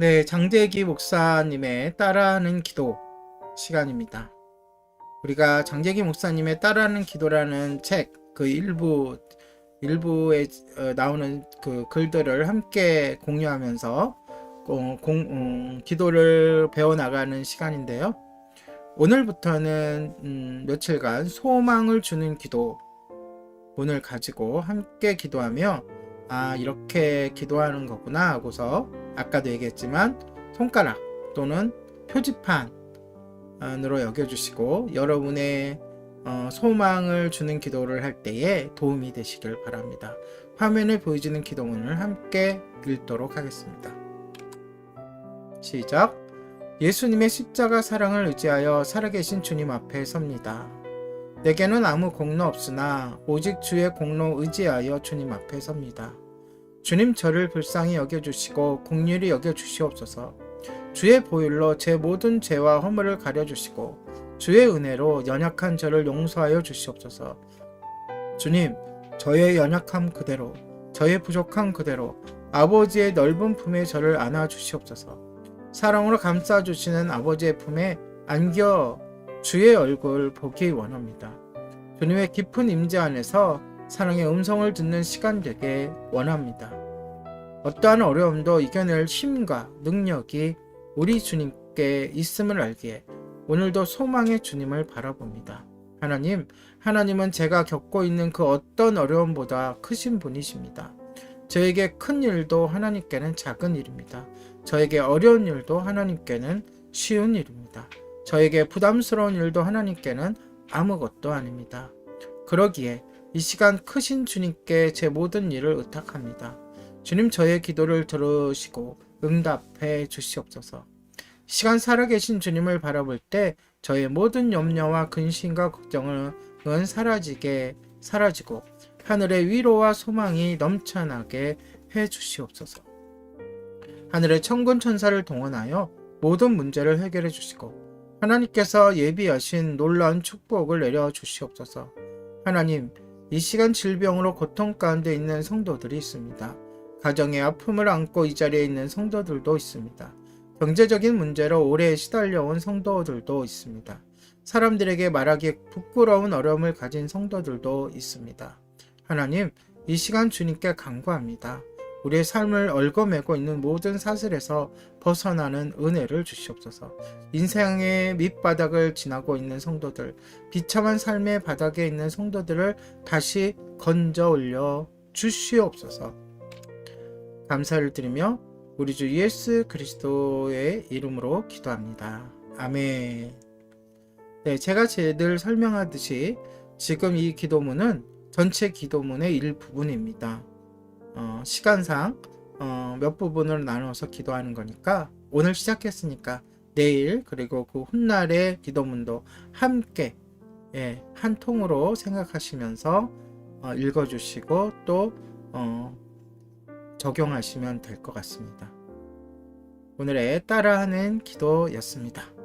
네, 장재기 목사님의 따라하는 기도 시간입니다. 우리가 장재기 목사님의 따라하는 기도라는 책 그 일부 일부에 어, 나오는 그 글들을 함께 공유하면서 어, 공, 음, 기도를 배워 나가는 시간인데요. 오늘부터는 음, 며칠간 소망을 주는 기도 오늘 가지고 함께 기도하며 아 이렇게 기도하는 거구나 하고서 아까도 얘기했지만 손가락 또는 표지판으로 여겨주시고 여러분의 어, 소망을 주는 기도를 할 때에 도움이 되시길 바랍니다. 화면에 보여지는 기도문을 함께 읽도록 하겠습니다. 시작. 예수님의 십자가 사랑을 의지하여 살아계신 주님 앞에 섭니다. 내게는 아무 공로 없으나 오직 주의 공로 의지하여 주님 앞에 섭니다. 주님 저를 불쌍히 여겨주시고 국률이 여겨주시옵소서. 주의 보혈로 제 모든 죄와 허물을 가려주시고 주의 은혜로 연약한 저를 용서하여 주시옵소서. 주님, 저의 연약함 그대로, 저의 부족함 그대로 아버지의 넓은 품에 저를 안아 주시옵소서. 사랑으로 감싸 주시는 아버지의 품에 안겨 주의 얼굴 보기 원합니다. 주님의 깊은 임재 안에서 사랑의 음성을 듣는 시간 되게 원합니다. 어떠한 어려움도 이겨낼 힘과 능력이 우리 주님께 있음을 알기에 오늘도 소망의 주님을 바라봅니다. 하나님, 하나님은 제가 겪고 있는 그 어떤 어려움보다 크신 분이십니다. 저에게 큰 일도 하나님께는 작은 일입니다. 저에게 어려운 일도 하나님께는 쉬운 일입니다. 저에게 부담스러운 일도 하나님께는 아무것도 아닙니다. 그러기에 이 시간 크신 주님께 제 모든 일을 의탁합니다. 주님 저의 기도를 들으시고 응답해 주시옵소서. 시간 살아계신 주님을 바라볼 때 저의 모든 염려와 근심과 걱정은 사라지게 사라지고 하늘의 위로와 소망이 넘쳐나게 해 주시옵소서. 하늘의 천군 천사를 동원하여 모든 문제를 해결해 주시고 하나님께서 예비하신 놀라운 축복을 내려 주시옵소서. 하나님, 이 시간 질병으로 고통 가운데 있는 성도들이 있습니다. 가정의 아픔을 안고 이 자리에 있는 성도들도 있습니다. 경제적인 문제로 오래 시달려온 성도들도 있습니다. 사람들에게 말하기 부끄러운 어려움을 가진 성도들도 있습니다. 하나님, 이 시간 주님께 간구합니다. 우리의 삶을 얽어매고 있는 모든 사슬에서 벗어나는 은혜를 주시옵소서. 인생의 밑바닥을 지나고 있는 성도들, 비참한 삶의 바닥에 있는 성도들을 다시 건져 올려 주시옵소서. 감사를 드리며 우리 주 예수 그리스도의 이름으로 기도합니다. 아멘. 네, 제가 늘 설명하듯이 지금 이 기도문은 전체 기도문의 일부분입니다. 어, 시간상 어, 몇 부분을 나눠서 기도하는 거니까 오늘 시작했으니까 내일 그리고 그 훗날의 기도문도 함께 예, 한 통으로 생각하시면서 어, 읽어주시고 또 어, 적용하시면 될 것 같습니다. 오늘의 따라하는 기도였습니다.